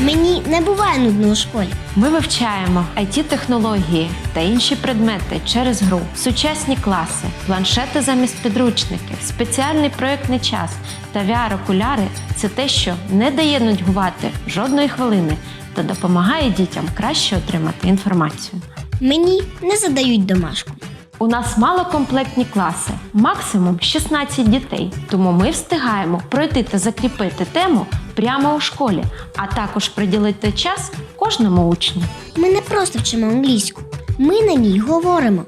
Мені не буває нудно у школі. Ми вивчаємо it технології та інші предмети через гру, сучасні класи, планшети замість підручників, спеціальний проєктний час та VR-окуляри це те, що не дає нудьгувати жодної хвилини та допомагає дітям краще отримати інформацію. Мені не задають домашку. У нас малокомплектні класи, максимум 16 дітей, тому ми встигаємо пройти та закріпити тему прямо у школі, а також приділити час кожному учню. Ми не просто вчимо англійську, ми на ній говоримо.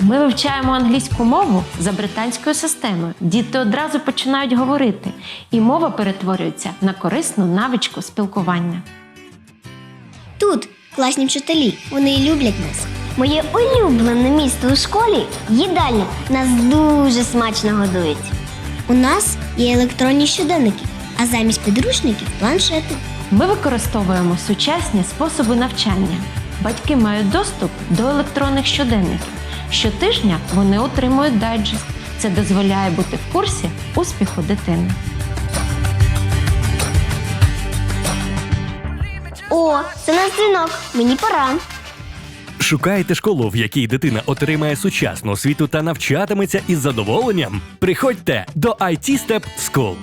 Ми вивчаємо англійську мову за британською системою. Діти одразу починають говорити, і мова перетворюється на корисну навичку спілкування. Тут класні вчителі, вони люблять нас. Моє улюблене місто у школі їдальня. Нас дуже смачно годують. У нас є електронні щоденники, а замість підручників планшети. Ми використовуємо сучасні способи навчання. Батьки мають доступ до електронних щоденників. Щотижня вони отримують дайджест. Це дозволяє бути в курсі успіху дитини. О, це наш дзвінок. Мені пора. Шукаєте школу, в якій дитина отримає сучасну освіту та навчатиметься із задоволенням? Приходьте до IT Step School.